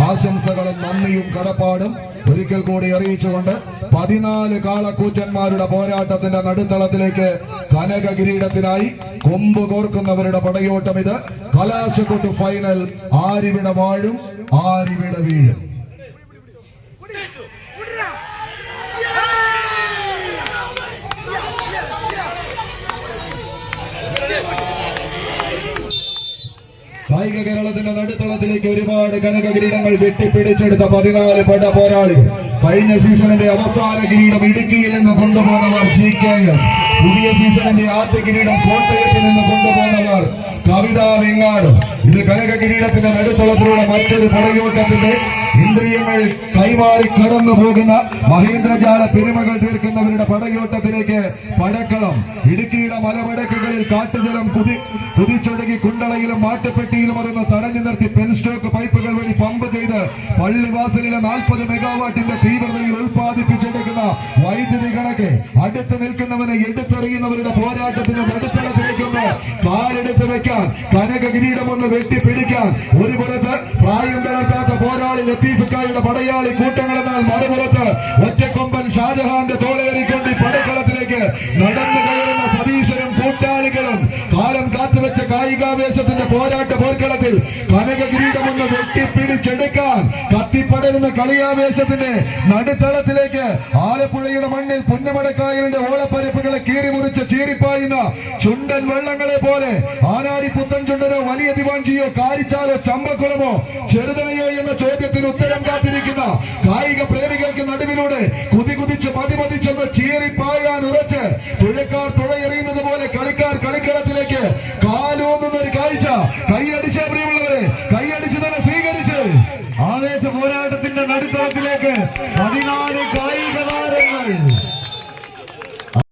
ആശംസകളും നന്ദിയും കടപ്പാടും ഒരിക്കൽ കൂടി അറിയിച്ചുകൊണ്ട് പതിനാല് കാളക്കൂറ്റന്മാരുടെ പോരാട്ടത്തിന്റെ നടുത്തളത്തിലേക്ക് കനക കിരീടത്തിനായി കൊമ്പ് കോർക്കുന്നവരുടെ പടയോട്ടം ഇത്. കലാശക്കൊട്ട് ഫൈനൽ ആരിവിടെ വാഴും ആരിവിടെ വീഴും. കായിക കേരളത്തിന്റെ നടുത്തളത്തിലേക്ക് ഒരുപാട് കനക കിരീടങ്ങൾ വെട്ടിപ്പിടിച്ചെടുത്ത പതിനാല് പട പോരാളി കഴിഞ്ഞ സീസണിന്റെ അവസാന കിരീടം ഇടുക്കിയിൽ നിന്ന് കൊണ്ടുപോകുന്നവർ ജി കെ എസ് പുതിയ സീസണിന്റെ ആദ്യ കിരീടം കോട്ടയത്തിൽ നിന്ന് കൊണ്ടുപോകുന്നവർ കവിത വെങ്ങാട്. ഇത് കനക കിരീടത്തിന്റെ നടുത്തളത്തിലൂടെ മറ്റൊരു പടയോട്ടത്തിന്റെ ഇന്ദ്രിയങ്ങൾ കൈമാറി കടന്നു പോകുന്ന മഹേന്ദ്രജാല പെരുമകൾ തീർക്കുന്നവരുടെ പടയോട്ടത്തിലേക്ക് പടക്കളം. ഇടുക്കിയുടെ മലമടക്കുകളിൽ കാട്ടുജലം കുതി കുതിച്ചൊടുങ്ങി കുണ്ടളയിലും മാട്ടുപെട്ടിയിലും അതൊന്ന് തടഞ്ഞു നിർത്തി പെൻസ്റ്റോക്ക് പൈപ്പുകൾ വഴി പമ്പ് ചെയ്ത് പള്ളിവാസലിലെ നാൽപ്പത് മെഗാവാട്ടിന്റെ തീവ്രതയിൽ വൈദ്യുതി കണക്ക്. അടുത്ത് നിൽക്കുന്നവനെ എടുത്തെറിയുന്നവരുടെ പോരാട്ടത്തിന് നടുത്തളത്തിലേക്കൊന്ന് കാലെടുത്ത് വെക്കാൻ കനക കിരീടം ഒന്ന് വെട്ടിപ്പിടിക്കാൻ. ഒരു പുറത്ത് പ്രായം തളർത്താത്ത പോരാളി ലത്തീഫിക്കായുടെ പടയാളി കൂട്ടങ്ങൾ എന്നാൽ മറുപുറത്ത് ഒറ്റക്കൊമ്പൻ ഷാജഹാന്റെ തോളേറിക്കൊണ്ട് പടക്കളത്തിലേക്ക് നടന്നു കായികാവേശത്തിന്റെ പോരാട്ട പോർക്കളത്തിൽ കനക കിരീടം ഒന്ന് വെട്ടിപ്പിടിച്ചെടുക്കാൻ കത്തിപ്പടരുന്ന കളിയാവേശത്തിന്റെ നടുത്തളത്തിലേക്ക് ആലപ്പുഴയുടെ മണ്ണിൽ പുന്നമടക്കായലിന്റെ ഓളപ്പരപ്പുകളെ കീറിമുറിച്ച് ചീറിപ്പായുന്ന ചുണ്ടൻ വെള്ളങ്ങളെ പോലെ ആനാരി പുത്തൻ ചുണ്ടനോ വലിയ ദിവാഞ്ചിയോ കാരിച്ചാലോ ചമ്പക്കുളമോ ചെറുതനയോ എന്ന ചോദ്യത്തിന് ഉത്തരം കാത്തിരിക്കുന്ന കായിക പ്രേമികൾക്ക് നടുവിലൂടെ കുതി കുതിച്ച് പതിപതിച്ചൊന്ന് ചീറിപ്പായാൻ ഉറച്ച് തുഴക്കാർ തുഴയെറിയുന്നത് പോലെ കളിക്കാർ കളിക്കളത്തിലേക്ക് കൈയടിച്ച പ്രിയമുള്ളവരെ കൈയടിച്ച് തന്നെ സ്വീകരിച്ച് ആവേശ പോരാട്ടത്തിന്റെ നടുത്തളത്തിലേക്ക് പതിനാല് താരങ്ങൾ